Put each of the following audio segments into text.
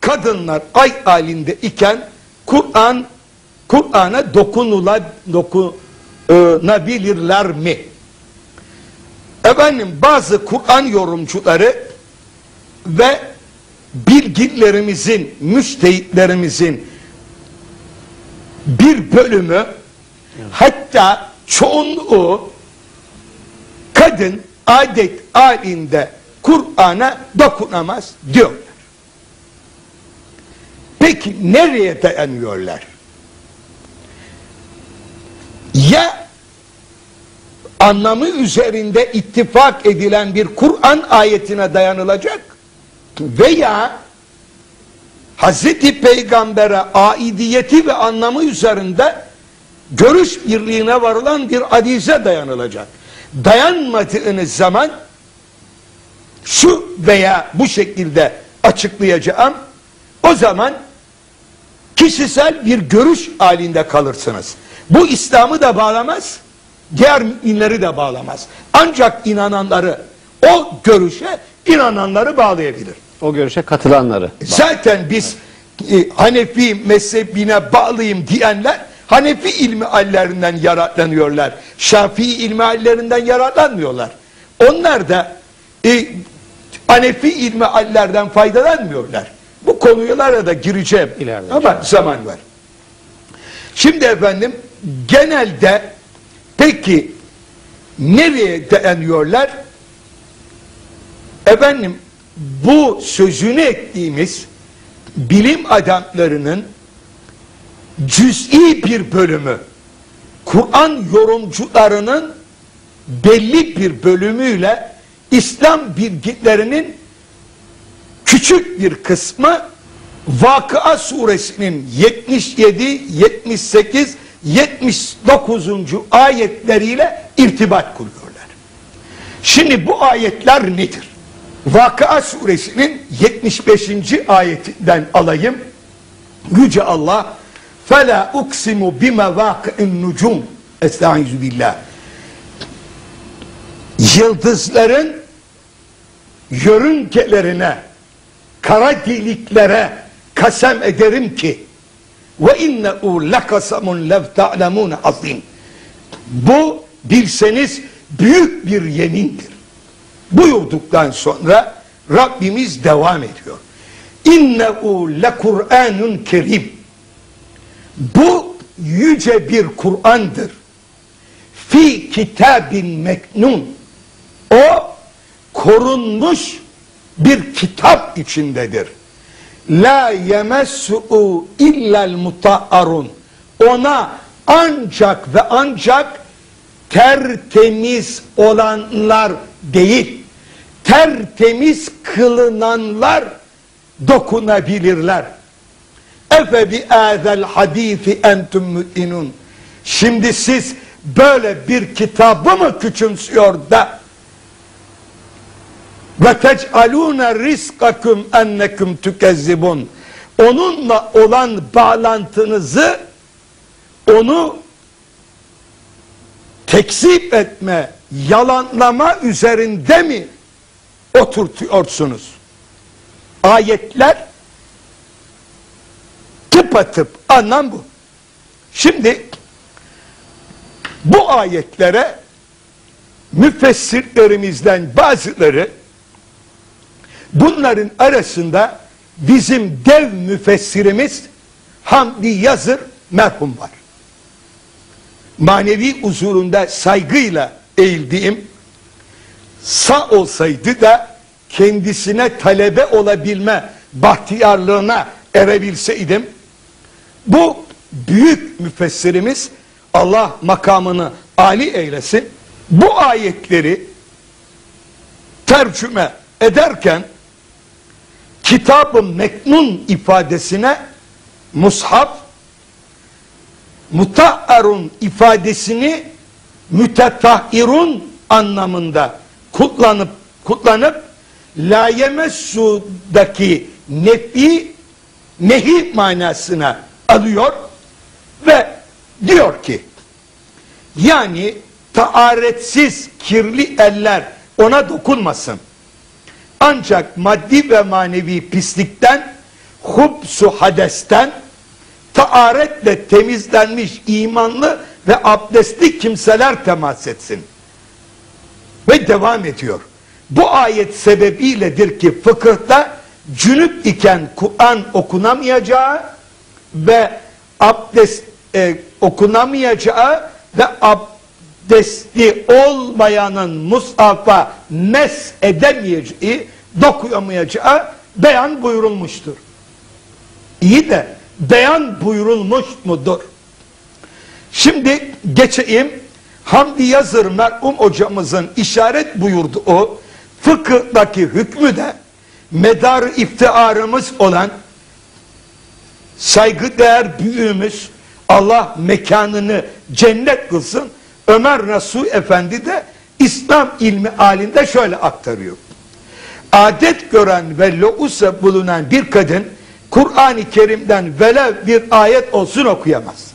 kadınlar ay halinde iken Kur'an Kur'an'a dokunula dokunabilirler mi? Efendim bazı Kur'an yorumcuları ve bilgilerimizin, müstehitlerimizin bir bölümü hatta çoğunluğu kadın adet halinde Kur'an'a dokunamaz diyorlar. Peki nereye dayanıyorlar? Ya anlamı üzerinde ittifak edilen bir Kur'an ayetine dayanılacak veya Hazreti Peygamber'e aidiyeti ve anlamı üzerinde görüş birliğine varılan bir hadize dayanılacak. Dayanmadığınız zaman şu veya bu şekilde açıklayacağım. O zaman kişisel bir görüş halinde kalırsınız. Bu İslam'ı da bağlamaz, diğer müminleri de bağlamaz. Ancak inananları, o görüşe inananları bağlayabilir. O görüşe katılanları. Zaten biz e, Hanefi mezhebine bağlıyım diyenler Hanefi ilmi hallerinden yaratlanıyorlar. Şafii ilmi hallerinden yaratlanmıyorlar. Onlar da e, Hanefi ilmi hallerden faydalanmıyorlar. Bu konulara da gireceğim. İleride Ama zaman var. Şimdi efendim genelde peki nereye dayanıyorlar? Efendim bu sözünü ettiğimiz bilim adamlarının cüz'i bir bölümü Kur'an yorumcularının belli bir bölümüyle İslam bilgilerinin küçük bir kısmı Vakıa suresinin 77, 78, 79. ayetleriyle irtibat kuruyorlar. Şimdi bu ayetler nedir? Vakıa suresinin 75. ayetinden alayım. Yüce Allah فَلَا اُقْسِمُ بِمَوَاقِئِ النُّجُومِ Estaizu billah. Yıldızların yörüngelerine, kara deliklere kasem ederim ki ve innehu lekasamun lev ta'lemun azim. Bu bilseniz büyük bir yemindir. Buyurduktan sonra Rabbimiz devam ediyor. İnnehu le Kur'anun kerim. Bu yüce bir Kur'an'dır. Fi kitabin meknun. O korunmuş bir kitap içindedir. La yemessu'u illel mutahharun. Ona ancak ve ancak tertemiz olanlar değil, tertemiz kılınanlar dokunabilirler. Efe bi azel hadisi entum mü'inun. Şimdi siz böyle bir kitabı mı küçümsüyor da ve tec'alûne rizkakum ennekum tükezzibun. Onunla olan bağlantınızı onu tekzip etme, yalanlama üzerinde mi oturtuyorsunuz? Ayetler tıpatıp anlam bu. Şimdi bu ayetlere müfessirlerimizden bazıları bunların arasında bizim dev müfessirimiz Hamdi Yazır merhum var. Manevi huzurunda saygıyla eğildiğim sağ olsaydı da kendisine talebe olabilme bahtiyarlığına erebilseydim bu büyük müfessirimiz Allah makamını Ali eylesin bu ayetleri tercüme ederken kitabı meknun ifadesine mushaf mutahharun ifadesini mütetahhirun anlamında kullanıp kullanıp la yemessudaki nefi nehi manasına alıyor ve diyor ki yani taaretsiz kirli eller ona dokunmasın. Ancak maddi ve manevi pislikten hubsu hadesten taaretle temizlenmiş imanlı ve abdestli kimseler temas etsin. Ve devam ediyor. Bu ayet sebebiyledir ki fıkıhta cünüp iken Kur'an okunamayacağı ve abdest e, okunamayacağı ve abdestli olmayanın mushafa mes edemeyeceği, dokuyamayacağı beyan buyurulmuştur. İyi de beyan buyurulmuş mudur? Şimdi geçeyim Hamdi Yazır merhum hocamızın işaret buyurduğu fıkıhtaki hükmü de medar iftiharımız olan saygıdeğer büyüğümüz Allah mekanını cennet kılsın Ömer Nasuh Efendi de İslam ilmi halinde şöyle aktarıyor. Adet gören ve louse bulunan bir kadın Kur'an-ı Kerim'den velev bir ayet olsun okuyamaz.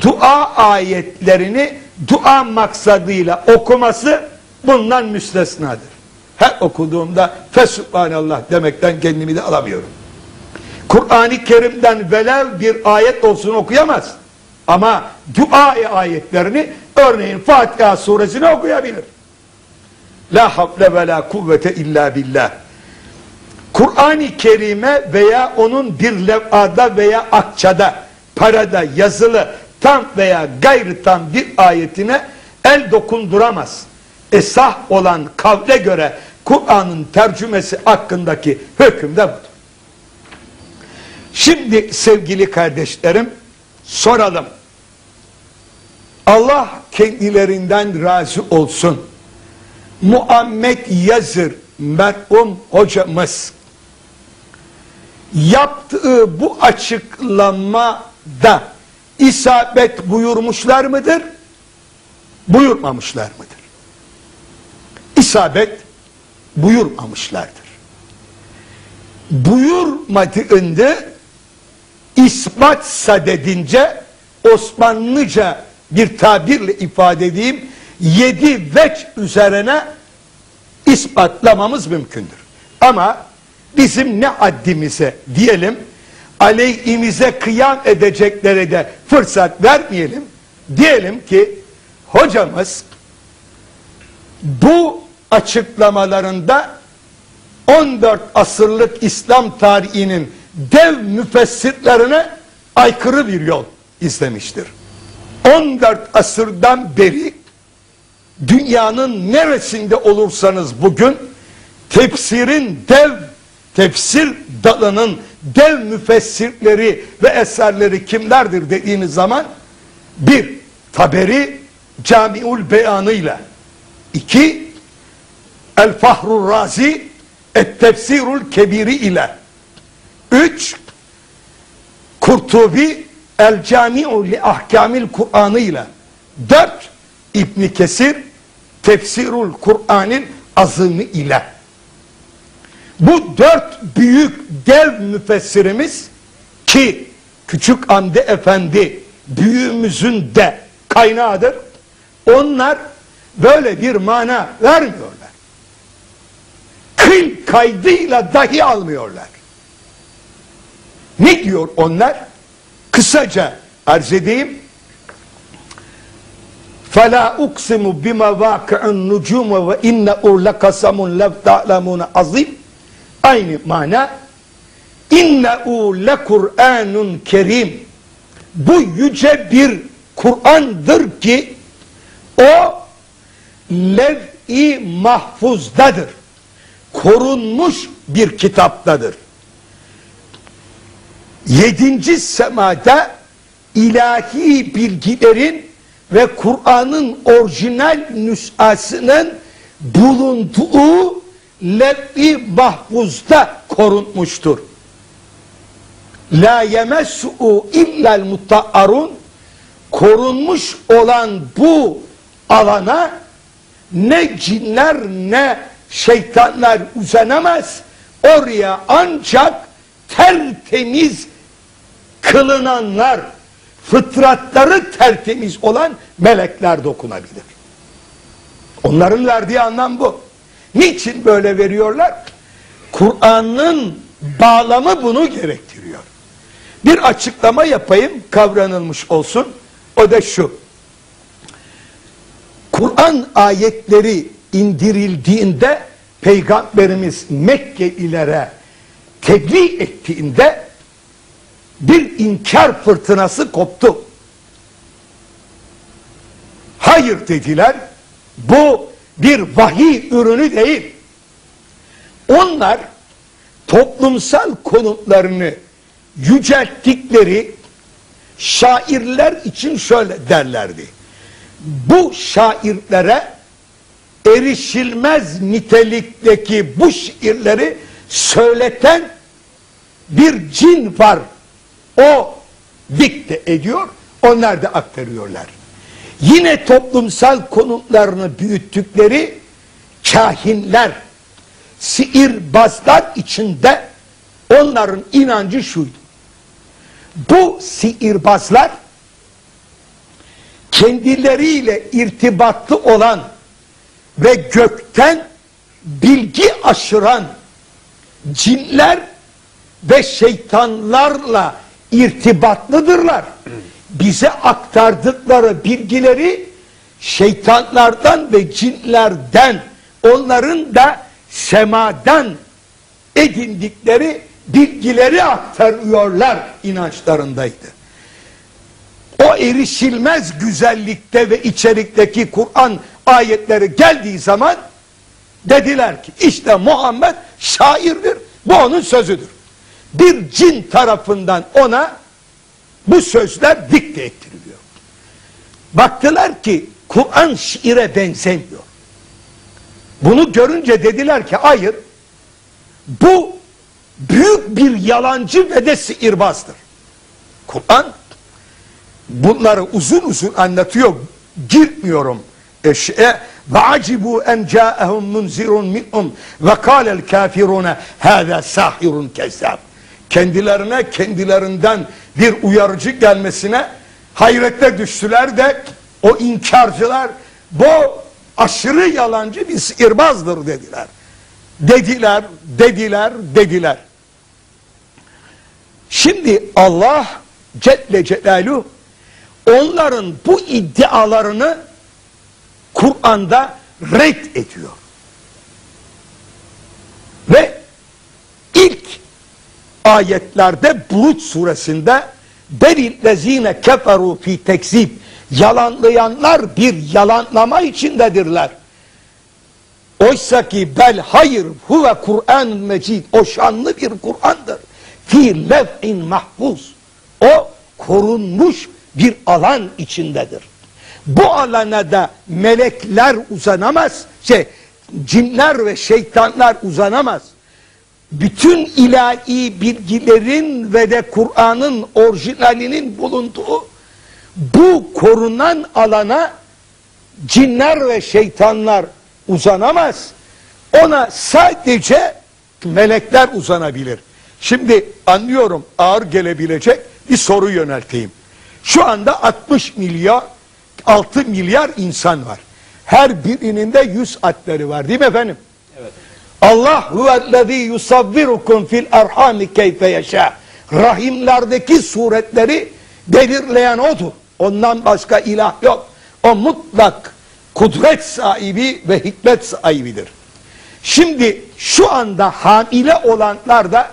Dua ayetlerini dua maksadıyla okuması bundan müstesnadır. Her okuduğumda fesubhanallah demekten kendimi de alamıyorum. Kur'an-ı Kerim'den velev bir ayet olsun okuyamaz. Ama dua ayetlerini örneğin Fatiha suresini okuyabilir. La havle ve la kuvvete illa billah. Kur'an-ı Kerim'e veya onun bir levhada veya akçada, parada yazılı tam veya gayrı tam bir ayetine el dokunduramaz. Esah olan kavle göre Kur'an'ın tercümesi hakkındaki hüküm de budur. Şimdi sevgili kardeşlerim soralım. Allah kendilerinden razı olsun. Muhammed Yazır merhum hocamız yaptığı bu açıklamada isabet buyurmuşlar mıdır? Buyurmamışlar mıdır? İsabet buyurmamışlardır. Buyurmadığında ispat sadedince Osmanlıca bir tabirle ifade edeyim yedi veç üzerine ispatlamamız mümkündür. Ama bizim ne haddimize diyelim aleyhimize kıyam edeceklere de fırsat vermeyelim. Diyelim ki hocamız bu açıklamalarında 14 asırlık İslam tarihinin dev müfessirlerine aykırı bir yol izlemiştir. 14 asırdan beri dünyanın neresinde olursanız bugün tefsirin dev tefsir dalının dev müfessirleri ve eserleri kimlerdir dediğiniz zaman bir Taberi Camiul Beyanıyla iki El Fahrur Razi Et Tefsirul Kebiri ile üç Kurtubi El Cami'u li Ahkamil Kur'anı ile dört İbn Kesir Tefsirul Kur'an'ın azını ile bu dört büyük dev müfessirimiz ki Küçük Ande Efendi büyüğümüzün de kaynağıdır. Onlar böyle bir mana vermiyorlar. Kıl kaydıyla dahi almıyorlar. Ne diyor onlar? Kısaca arz edeyim. Fela uksimu bima vaki'un nucume ve inne'u lekasamun lev ta'lemune azim. Aynı mana. İnne'u lekur'anun kerim. Bu yüce bir Kur'an'dır ki o lev'i mahfuzdadır. Korunmuş bir kitaptadır. Yedinci semada ilahi bilgilerin ve Kur'an'ın orijinal nüshasının bulunduğu levh-i mahfuzda korunmuştur. La yemessu illel muta'arun korunmuş olan bu alana ne cinler ne şeytanlar uzanemez. Oraya ancak tertemiz kılınanlar, fıtratları tertemiz olan melekler dokunabilir. Onların verdiği anlam bu. Niçin böyle veriyorlar? Kur'an'ın bağlamı bunu gerektiriyor. Bir açıklama yapayım kavranılmış olsun. O da şu. Kur'an ayetleri indirildiğinde Peygamberimiz Mekkelilere tebliğ ettiğinde bir inkar fırtınası koptu. Hayır dediler. Bu bir vahiy ürünü değil. Onlar toplumsal konutlarını yücelttikleri şairler için şöyle derlerdi. Bu şairlere erişilmez nitelikteki bu şiirleri söyleten bir cin var. O dikte ediyor, onlar da aktarıyorlar. Yine toplumsal konutlarını büyüttükleri kahinler, sihirbazlar içinde onların inancı şuydu. Bu sihirbazlar kendileriyle irtibatlı olan ve gökten bilgi aşıran cinler ve şeytanlarla irtibatlıdırlar. Bize aktardıkları bilgileri şeytanlardan ve cinlerden onların da semadan edindikleri bilgileri aktarıyorlar inançlarındaydı. O erişilmez güzellikte ve içerikteki Kur'an ayetleri geldiği zaman dediler ki işte Muhammed şairdir. Bu onun sözüdür. Bir cin tarafından ona bu sözler dikte ettiriliyor. Baktılar ki Kur'an şiire benzemiyor. Bunu görünce dediler ki hayır bu büyük bir yalancı ve de sihirbazdır. Kur'an bunları uzun uzun anlatıyor. Girmiyorum eşeğe ve acibu en ca'ehum munzirun minhum ve kâlel kafiruna hâzâ sahirun kezzab. Kendilerine kendilerinden bir uyarıcı gelmesine hayrette düştüler de o inkarcılar bu aşırı yalancı bir sihirbazdır dediler. Dediler, dediler, dediler. Şimdi Allah Celle Celaluhu onların bu iddialarını Kur'an'da red ediyor. Ve ayetlerde Bulut suresinde belillezine keferu fi tekzib yalanlayanlar bir yalanlama içindedirler. Oysa ki bel hayır huve Kur'an mecid o şanlı bir Kur'an'dır. Fi lev'in mahfuz o korunmuş bir alan içindedir. Bu alana da melekler uzanamaz. Şey, cinler ve şeytanlar uzanamaz. Bütün ilahi bilgilerin ve de Kur'an'ın orijinalinin bulunduğu bu korunan alana cinler ve şeytanlar uzanamaz. Ona sadece melekler uzanabilir. Şimdi anlıyorum ağır gelebilecek bir soru yönelteyim. Şu anda 60 milyar 6 milyar insan var. Her birinin de 100 atları var değil mi efendim? Allah huvellezî yusavvirukum fil erhami keyfe yaşa. Rahimlerdeki suretleri belirleyen odur. Ondan başka ilah yok. O mutlak kudret sahibi ve hikmet sahibidir. Şimdi şu anda hamile olanlar da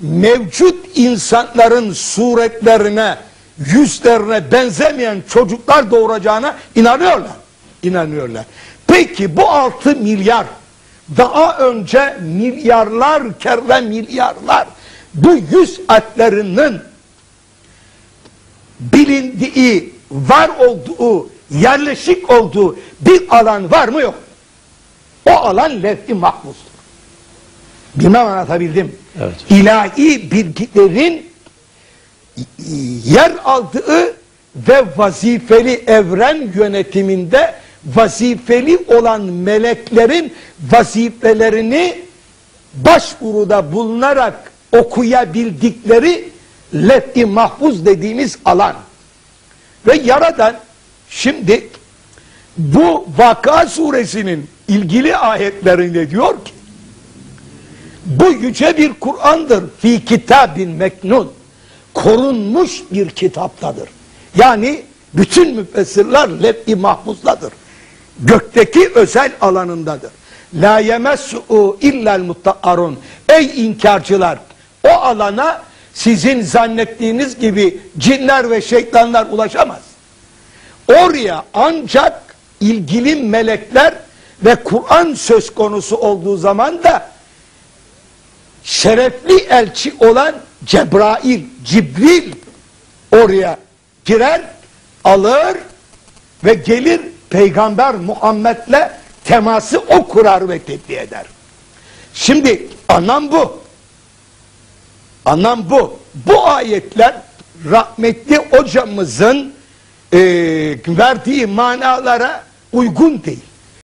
mevcut insanların suretlerine yüzlerine benzemeyen çocuklar doğuracağına inanıyorlar. İnanıyorlar. Peki bu 6 milyar daha önce milyarlar kere milyarlar bu yüz atlarının bilindiği, var olduğu, yerleşik olduğu bir alan var mı yok? O alan levh-i mahfuzdur. Bilmem anlatabildim. Evet. İlahi bilgilerin yer aldığı ve vazifeli evren yönetiminde vazifeli olan meleklerin vazifelerini başvuruda bulunarak okuyabildikleri lef-i mahfuz dediğimiz alan. Ve Yaradan şimdi bu Vaka suresinin ilgili ayetlerinde diyor ki Bu yüce bir Kur'an'dır. Fi kitabin meknun. Korunmuş bir kitaptadır. Yani bütün müfessirler lef-i mahfuzdadır. Gökteki özel alanındadır. La yemessu illel mutta'arun. Ey inkarcılar o alana sizin zannettiğiniz gibi cinler ve şeytanlar ulaşamaz. Oraya ancak ilgili melekler ve Kur'an söz konusu olduğu zaman da şerefli elçi olan Cebrail, Cibril oraya girer, alır ve gelir Peygamber Muhammed'le teması o kurar ve tebliğ eder. Şimdi anlam bu. Anlam bu. Bu ayetler rahmetli hocamızın e, verdiği manalara uygun değil.